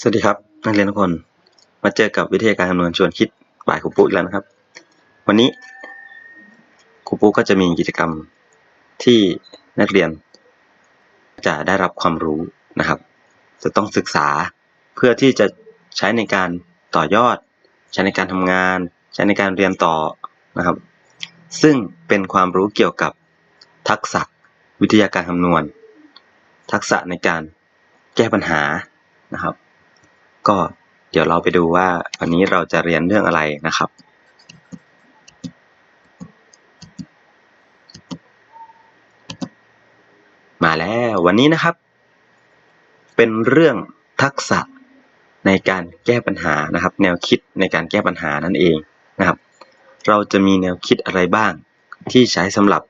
สวัสดีครับ นักเรียนทุกคน มาเจอกับวิทยาการคำนวณชวนคิดบ่ายครูปุ๊อีกแล้วนะครับ วันนี้ครูปุ๊ก็จะมีกิจกรรมที่นักเรียน จะได้รับความรู้นะครับ จะต้องศึกษาเพื่อที่จะใช้ในการต่อยอด ใช้ในการทำงาน ใช้ในการเรียนต่อนะครับ ซึ่งเป็นความรู้เกี่ยวกับทักษะวิทยาการคำนวณ ทักษะในการแก้ปัญหานะครับ ก็เดี๋ยวเราไปดูว่าวันนี้เราจะเรียนเรื่องอะไรนะครับ มาแล้ววันนี้นะครับ เป็นเรื่องทักษะในการแก้ปัญหานะครับ แนวคิดในการแก้ปัญหานั่นเองนะครับ เราจะมีแนวคิดอะไรบ้าง ที่ใช้สำหรับ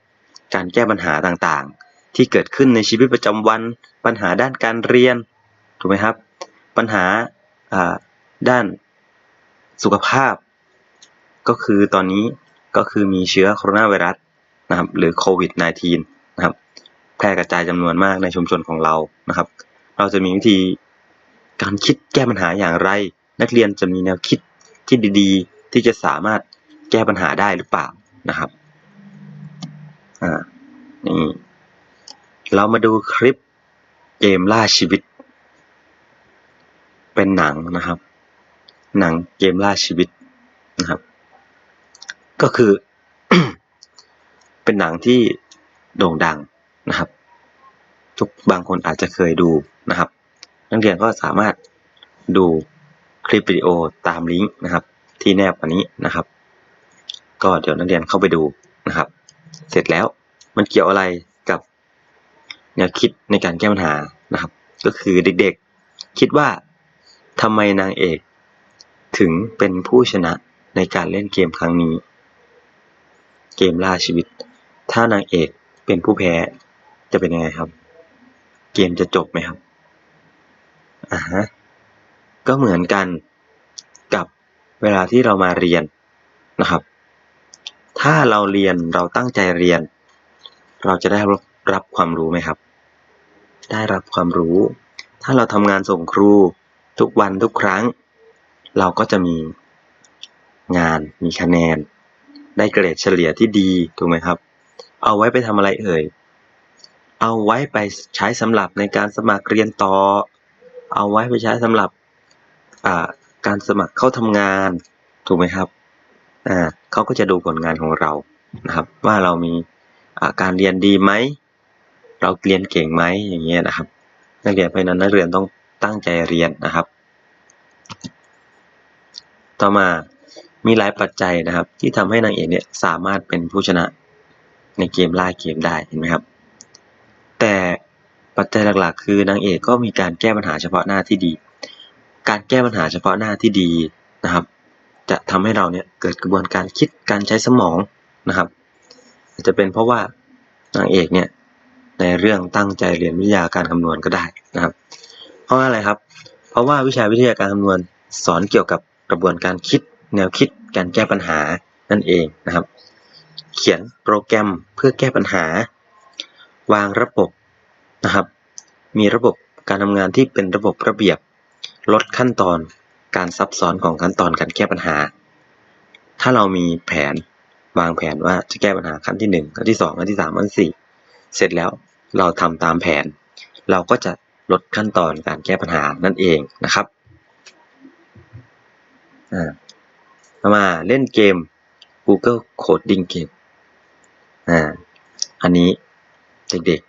การแก้ปัญหาต่างๆ ที่เกิดขึ้นในชีวิตประจำวันปัญหาด้านการเรียนถูกไหมครับ ปัญหาอ่า ด้านสุขภาพ ก็คือตอนนี้ก็คือมีเชื้อโคโรนาไวรัสนะครับหรือโควิด -19 นะครับแพร่กระจายจำนวนมากในชุมชนของเรานะครับ เราจะมีวิธีการคิดแก้ปัญหาอย่างไร นักเรียนจะมีแนวคิดที่ดีๆ ที่จะสามารถแก้ปัญหาได้หรือเปล่านะครับอ่านี่เรามาดูคลิปเกมล่าชีวิต เป็นหนังนะครับ หนังเกมล่าชีวิตนะครับ ก็คือ เป็นหนังที่โด่งดังนะครับ ทุกบางคนอาจจะเคยดูนะครับ นักเรียนก็สามารถดูคลิปวิดีโอตามลิงก์นะครับ ที่แนบอันนี้นะครับ ก็เดี๋ยวนักเรียนเข้าไปดูนะครับ เสร็จแล้วมันเกี่ยวอะไรกับแนวคิดในการแก้ปัญหานะครับ ก็คือเด็กๆ คิดว่า ทำไมนางเอกถึงเป็นผู้ชนะในการเล่นเกมครั้งนี้ เกมล่าชีวิต ถ้านางเอกเป็นผู้แพ้จะเป็นยังไงครับ เกมจะจบไหมครับอ่าฮะก็เหมือนกันกับเวลาที่เรามาเรียนนะครับ ถ้าเราเรียนเราตั้งใจเรียน เราจะได้รับรับความรู้ไหมครับ ได้รับความรู้ ถ้าเราทำงานส่งครู ทุกวันทุกครั้ง เราก็จะมีงานมีคะแนน ได้เกรดเฉลี่ยที่ดีถูกไหมครับ เอาไว้ไปทำอะไรเอ่ย เอาไว้ไปใช้สำหรับในการสมัครเรียนต่อ เอาไว้ไปใช้สำหรับการสมัครเข้าทำงานถูกไหมครับอ่าเขาก็จะดูผลงานของเรานะครับ ว่าเรามีการเรียนดีไหม เราเรียนเก่งไหมอย่างเงี้ยนะครับ นักเรียนเพราะนั้นนักเรียนต้อง ตั้งใจเรียนนะครับ ต่อมามีหลายปัจจัยนะครับ ที่ทำให้นางเอกเนี่ยสามารถเป็นผู้ชนะในเกมล่าเกมได้เห็นไหมครับ แต่ปัจจัยหลักๆ คือนางเอกก็มีการแก้ปัญหาเฉพาะหน้าที่ดี การแก้ปัญหาเฉพาะหน้าที่ดีนะครับ จะทำให้เราเนี่ยเกิดกระบวนการคิดการใช้สมองนะครับอาจจะเป็นเพราะว่านางเอกเนี่ยในเรื่องตั้งใจเรียนวิทยาการคำนวณก็ได้นะครับ เพราะว่าอะไรครับ เพราะว่าวิชาวิทยาการคำนวณสอนเกี่ยวกับกระบวนการคิด แนวคิด การแก้ปัญหานั่นเองนะครับ เขียนโปรแกรมเพื่อแก้ปัญหา วางระบบนะครับ มีระบบการทำงานที่เป็นระบบระเบียบ ลดขั้นตอนการซับซ้อนของขั้นตอนการแก้ปัญหา ถ้าเรามีแผนวางแผนว่าจะแก้ปัญหาขั้นที่หนึ่งขั้นที่สองขั้นที่สามขั้นที่สี่เสร็จแล้วเราทำตามแผน เราก็จะ ลดขั้นตอนการแก้ปัญหานั่นเองนะครับมาเล่นเกม Google Coding Game อ่าอันนี้เด็ก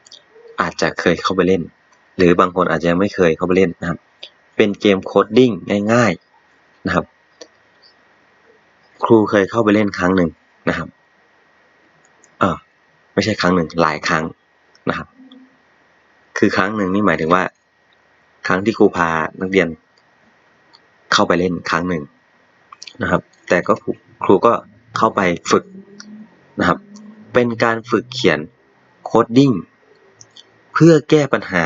ๆ อาจจะเคยเข้าไปเล่น หรือบางคนอาจจะไม่เคยเข้าไปเล่นนะครับ เป็นเกมโคดดิ้งง่าย ๆนะครับ ครูเคยเข้าไปเล่นครั้งหนึ่งนะครับเออไม่ใช่ครั้งหนึ่งหลายครั้งนะครับ คือครั้งหนึ่งนี่หมายถึงว่า ครั้งที่ครูพานักเรียนเข้าไปเล่นครั้งหนึ่งนะครับ แต่ก็ครูก็เข้าไปฝึกนะครับ เป็นการฝึกเขียนโคดดิ้งเพื่อแก้ปัญหา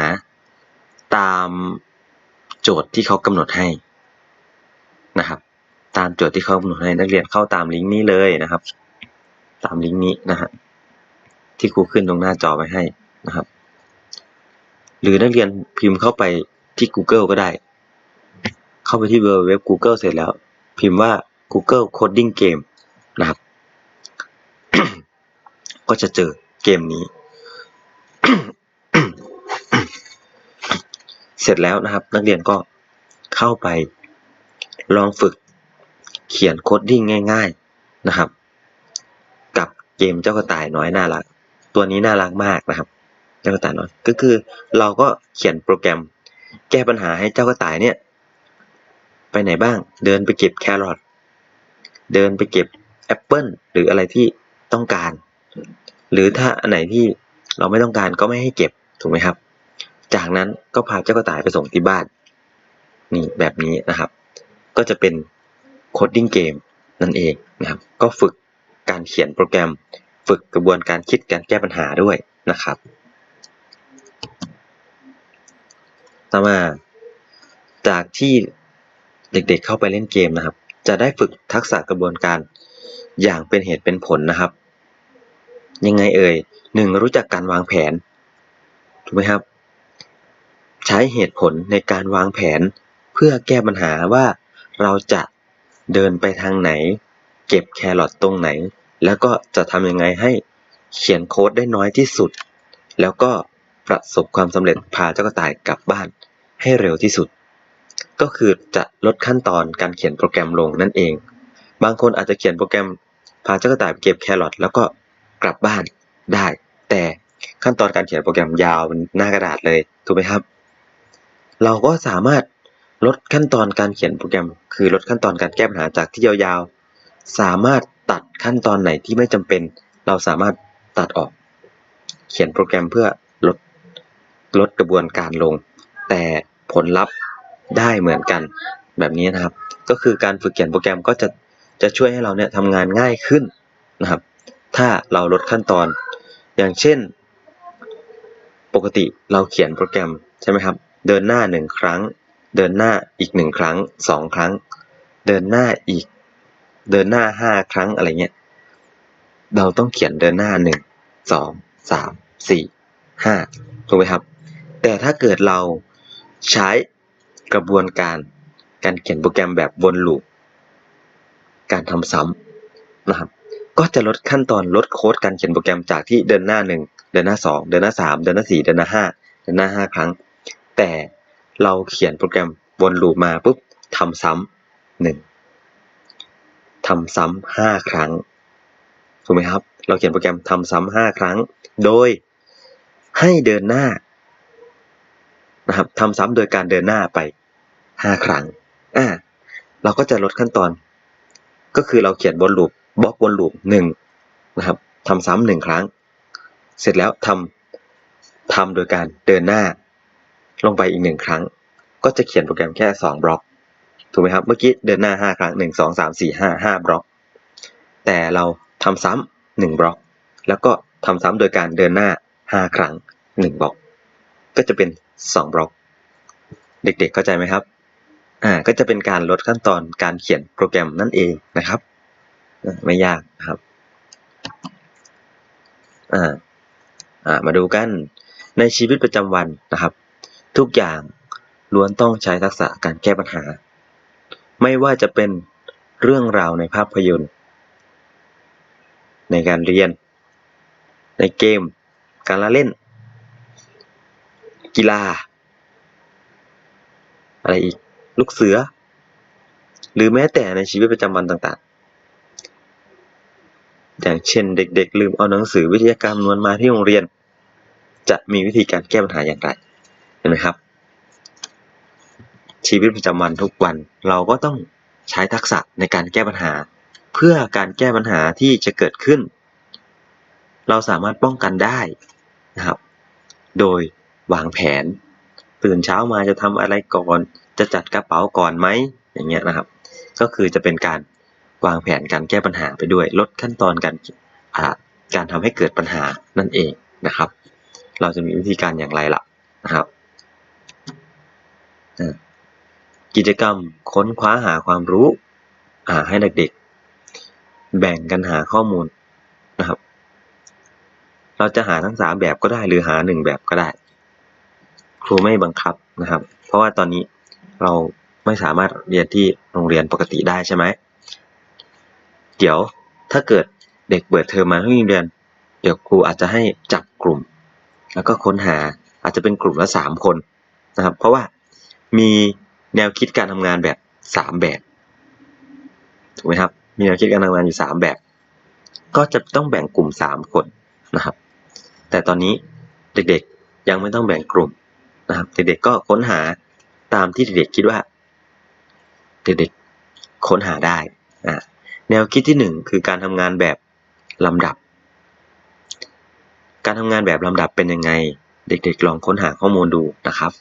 ตามโจทย์ที่เขากำหนดให้นะครับ ตามโจทย์ที่เขากำหนดให้นักเรียนเข้าตามลิงก์นี้เลยนะครับ ตามลิงก์นี้นะฮะที่ครูขึ้นตรงหน้าจอไว้ให้นะครับ หรือนักเรียนพิมพ์เข้าไปที่ Google ก็ได้ เข้าไปที่ www Google เสร็จแล้ว พิมพ์ว่า Google Coding Game นะครับ ก็จะเจอเกมนี้ เสร็จแล้วนะครับ นักเรียนก็เข้าไปลองฝึกเขียนโคดดิ้งง่าย ๆนะครับ กับเกมเจ้ากระต่ายน้อยน่ารัก ตัวนี้น่ารักมากนะครับ เจ้ากระต่ายน้อย ก็คือเราก็เขียนโปรแกรม แก้ปัญหาให้เจ้ากระต่ายเนี่ย ไปไหนบ้าง เดินไปเก็บแครอท เดินไปเก็บแอปเปิลหรืออะไรที่ต้องการ หรือถ้าอันไหนที่เราไม่ต้องการก็ไม่ให้เก็บถูกไหมครับ จากนั้นก็พาเจ้ากระต่ายไปส่งที่บ้าน นี่แบบนี้นะครับ ก็จะเป็นโคดดิ้งเกมนั่นเองนะครับ ก็ฝึกการเขียนโปรแกรม ฝึกกระบวนการคิดการแก้ปัญหาด้วยนะครับ ต่อมา จากที่เด็กๆเข้าไปเล่นเกมนะครับ จะได้ฝึกทักษะกระบวนการอย่างเป็นเหตุเป็นผลนะครับ ยังไงเอ่ยหนึ่งรู้จักการวางแผน ถูกไหมครับ ใช้เหตุผลในการวางแผนเพื่อแก้ปัญหาว่าเราจะเดินไปทางไหน เก็บแครอทตรงไหน แล้วก็จะทำยังไงให้เขียนโค้ดได้น้อยที่สุด แล้วก็ ประสบความสำเร็จพาเจ้ากระต่ายกลับบ้านให้เร็วที่สุด ก็คือจะลดขั้นตอนการเขียนโปรแกรมลงนั่นเอง บางคนอาจจะเขียนโปรแกรมพาเจ้ากระต่ายไปเก็บแครอทแล้วก็กลับบ้านได้ แต่ขั้นตอนการเขียนโปรแกรมยาวเป็นหน้ากระดาษเลยถูกไหมครับ เราก็สามารถลดขั้นตอนการเขียนโปรแกรม คือลดขั้นตอนการแก้ปัญหาจากที่ยาวๆ สามารถตัดขั้นตอนไหนที่ไม่จำเป็น เราสามารถตัดออก เขียนโปรแกรมเพื่อ ลดกระบวนการลง แต่ผลลัพธ์ได้เหมือนกันแบบนี้นะครับ ก็คือการฝึกเขียนโปรแกรมก็จะจะช่วยให้เราเนี่ยทำงานง่ายขึ้นนะครับ ถ้าเราลดขั้นตอน อย่างเช่น ปกติเราเขียนโปรแกรมใช่ไหมครับ เดินหน้าหนึ่งครั้ง เดินหน้าอีกหนึ่งครั้งสองครั้ง เดินหน้าอีก เดินหน้าห้าครั้งอะไรเงี้ย เราต้องเขียนเดินหน้าหนึ่งสองสามสี่ห้าถูกไหมครับ แต่ถ้าเกิดเราใช้กระบวนการการเขียนโปรแกรมแบบวนลูปการทำซ้ำนะครับ ก็จะลดขั้นตอนลดโค้ดการเขียนโปรแกรมจากที่เดินหน้าหนึ่งเดินหน้าสองเดินหน้าสามเดินหน้าสี่เดินหน้าห้าเดินหน้าห้าครั้ง แต่เราเขียนโปรแกรมวนลูปมาปุ๊บทำซ้ำหนึ่งทำซ้ำห้าครั้งถูกไหมครับ เราเขียนโปรแกรมทำซ้ำห้าครั้ง โดยให้เดินหน้า นะครับทำซ้ำโดยการเดินหน้าไปห้าครั้งอ่าเราก็จะลดขั้นตอน ก็คือเราเขียนวนลูปบล็อกวนลูปหนึ่งนะครับทำซ้ำหนึ่งครั้ง เสร็จแล้วทำทำโดยการเดินหน้า ลงไปอีกหนึ่งครั้ง ก็จะเขียนโปรแกรมแค่สองบล็อกถูกไหมครับเมื่อกี้เดินหน้าห้าครั้งหนึ่งสองสามสี่ห้าห้าบล็อก แต่เราทำซ้ำหนึ่งบล็อก แล้วก็ทำซ้ำโดยการเดินหน้าห้าครั้งหนึ่งบล็อก ก็จะเป็น สองบล็อก เด็กๆเข้าใจไหมครับ อ่า ก็จะเป็นการลดขั้นตอนการเขียนโปรแกรมนั่นเองนะครับ ไม่ยากนะครับ อ่า อ่า มาดูกัน ในชีวิตประจำวันนะครับ ทุกอย่างล้วนต้องใช้ทักษะการแก้ปัญหา ไม่ว่าจะเป็นเรื่องราวในภาพยนตร์ ในการเรียน ในเกม การละเล่น กีฬา อะไรอีก ลูกเสือ หรือแม้แต่ในชีวิตประจำวันต่างๆ อย่างเช่นเด็กๆ ลืมเอาหนังสือวิทยากรรนวนมาที่โรงเรียน จะมีวิธีการแก้ปัญหาอย่างไร เห็นไหมครับ ชีวิตประจำวันทุกวันเราก็ต้องใช้ทักษะในการแก้ปัญหา เพื่อการแก้ปัญหาที่จะเกิดขึ้น เราสามารถป้องกันได้นะครับ โดย วางแผน ตื่นเช้ามาจะทำอะไรก่อน จะจัดกระเป๋าก่อนไหมอย่างเงี้ยนะครับ ก็คือจะเป็นการวางแผนการแก้ปัญหาไปด้วย ลดขั้นตอนการการทำให้เกิดปัญหานั่นเองนะครับ เราจะมีวิธีการอย่างไรล่ะนะครับกิจกรรมค้นคว้าหาความรู้ให้เด็กๆ แบ่งกันหาข้อมูลนะครับ เราจะหาทั้งสามแบบก็ได้หรือหาหนึ่งแบบก็ได้ ครูไม่บังคับนะครับ เพราะว่าตอนนี้เราไม่สามารถเรียนที่โรงเรียนปกติได้ใช่ไหม เดี๋ยวถ้าเกิดเด็กเปิดเทอมมาที่โรงเรียน เดี๋ยวครูอาจจะให้จับกลุ่ม แล้วก็ค้นหาอาจจะเป็นกลุ่มละสามคนนะครับ เพราะว่ามีแนวคิดการทำงานแบบสามแบบถูกไหมครับ มีแนวคิดการทำงานอยู่สามแบบ ก็จะต้องแบ่งกลุ่มสามคนนะครับ แต่ตอนนี้เด็กๆยังไม่ต้องแบ่งกลุ่ม นะครับเด็กๆก็ค้นหาตามที่เด็กๆคิดว่า เด็กๆค้นหาได้อ่าแนวคิดที่หนึ่งคือการทำงานแบบลำดับ การทำงานแบบลำดับเป็นยังไง เด็กๆ ลองค้นหาข้อมูลดูนะครับ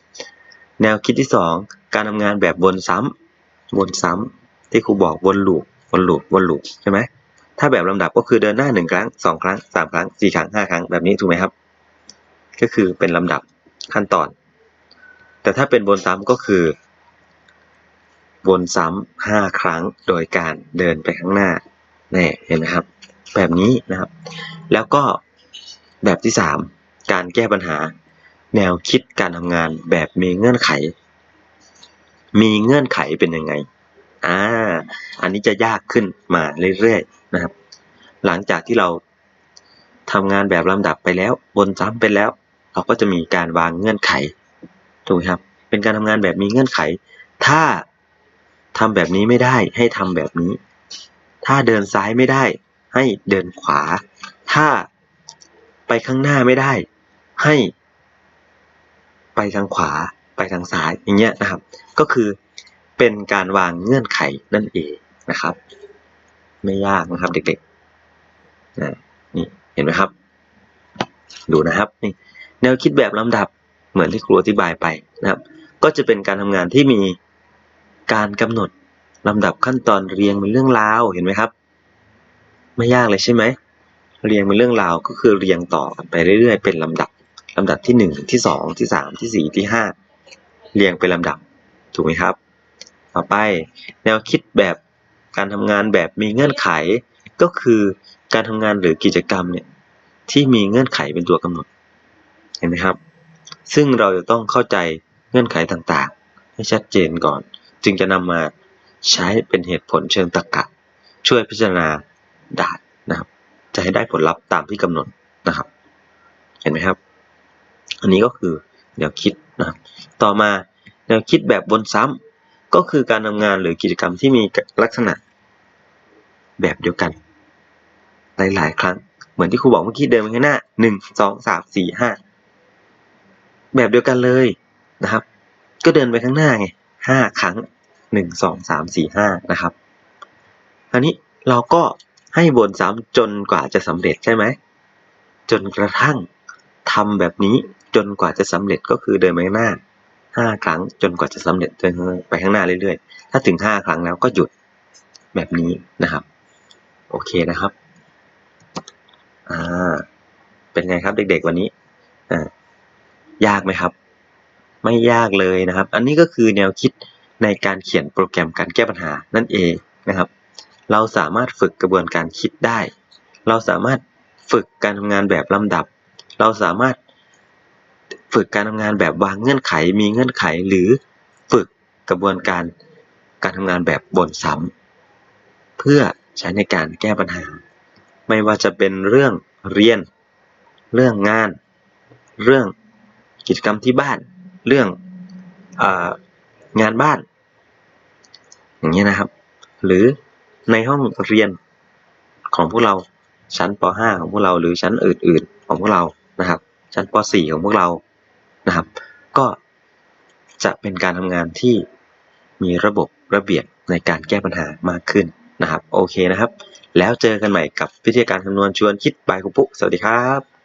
แนวคิดที่สองการทำงานแบบวนซ้ำวนซ้ำที่ครูบอกวนลูปวนลูปวนลูปใช่ไหมถ้าแบบลำดับก็คือเดินหน้าหนึ่งครั้งสองครั้งสามครั้งสี่ครั้งห้าครั้งแบบนี้ถูกไหมครับ ก็คือเป็นลำดับขั้นตอน แต่ถ้าเป็นวนซ้ำก็คือวนซ้ำห้าครั้งโดยการเดินไปข้างหน้าแน่เห็นไหมครับ แบบนี้นะครับ แล้วก็แบบที่สามการแก้ปัญหา แนวคิดการทำงานแบบมีเงื่อนไข มีเงื่อนไขเป็นยังไงอ่าอันนี้จะยากขึ้นมาเรื่อยๆนะครับ หลังจากที่เราทำงานแบบลำดับไปแล้ววนซ้ำไปแล้ว เราก็จะมีการวางเงื่อนไข ถูกไหมครับ เป็นการทำงานแบบมีเงื่อนไข ถ้าทำแบบนี้ไม่ได้ให้ทำแบบนี้ ถ้าเดินซ้ายไม่ได้ ให้เดินขวา ถ้าไปข้างหน้าไม่ได้ ให้ไปทางขวาไปทางซ้ายอย่างเงี้ยนะครับ ก็คือเป็นการวางเงื่อนไขนั่นเองนะครับ ไม่ยากนะครับเด็กๆนะนี่เห็นไหมครับ ดูนะครับนี่แนวคิดแบบลำดับ เหมือนที่ครูอธิบายไปนะครับ ก็จะเป็นการทำงานที่มีการกำหนดลำดับขั้นตอนเรียงเป็นเรื่องราวเห็นไหมครับ ไม่ยากเลยใช่ไหมเรียงเป็นเรื่องราวก็คือเรียงต่อกันไปเรื่อยๆ เป็นลำดับลำดับที่หนึ่งที่สองที่สามที่สี่ที่ห้าเรียงเป็นลำดับถูกไหมครับ ต่อไปแนวคิดแบบการทำงานแบบมีเงื่อนไขก็คือการทำงานหรือกิจกรรมเนี่ยที่มีเงื่อนไขเป็นตัวกำหนด เห็นไหมครับ ซึ่งเราจะต้องเข้าใจเงื่อนไขต่างๆ ให้ชัดเจนก่อน จึงจะนำมาใช้เป็นเหตุผลเชิงตรรกะ ช่วยพิจารณาได้นะครับ จะให้ได้ผลลัพธ์ตามที่กำหนดนะครับ เห็นไหมครับ อันนี้ก็คือแนวคิดนะครับ ต่อมาแนวคิดแบบวนซ้ำก็คือการทำงานหรือกิจกรรมที่มีลักษณะแบบเดียวกัน หลาย ๆ ครั้ง เหมือนที่ครูบอกเมื่อกี้เดินไปข้างหน้าหนึ่งสองสามสี่ห้า แบบเดียวกันเลยนะครับ ก็เดินไปข้างหน้าไงห้าครั้งหนึ่งสองสามสี่ห้านะครับอันนี้เราก็ให้วนซ้ำจนกว่าจะสำเร็จใช่ไหมจนกระทั่งทำแบบนี้จนกว่าจะสำเร็จก็คือเดินไปข้างหน้าห้าครั้งจนกว่าจะสำเร็จเดินไปข้างหน้าเรื่อยๆ ถ้าถึงห้าครั้งแล้วก็หยุดแบบนี้นะครับ โอเคนะครับ อ่า เป็นไงครับเด็กๆวันนี้อ่า ยากไหมครับ ไม่ยากเลยนะครับ อันนี้ก็คือแนวคิดในการเขียนโปรแกรมการแก้ปัญหานั่นเองนะครับ เราสามารถฝึกกระบวนการคิดได้ เราสามารถฝึกการทำงานแบบลำดับ เราสามารถฝึกการทำงานแบบวางเงื่อนไข มีเงื่อนไขหรือฝึกกระบวนการการทำงานแบบบนซ้ำเพื่อใช้ในการแก้ปัญหา ไม่ว่าจะเป็นเรื่องเรียน เรื่องงาน เรื่อง กิจกรรมที่บ้าน เรื่องงานบ้าน อย่างนี้นะครับ หรือในห้องเรียนของพวกเราชั้นป .5 ของพวกเราหรือชั้นอื่น ๆ ของพวกเรานะครับ ชั้นป .4 ของพวกเรานะครับ ก็จะเป็นการทำงานที่มีระบบระเบียบในการแก้ปัญหามากขึ้นนะครับ โอเคนะครับ แล้วเจอกันใหม่กับวิธีการคำนวณชวนคิดบายคุปุสวัสดีครับ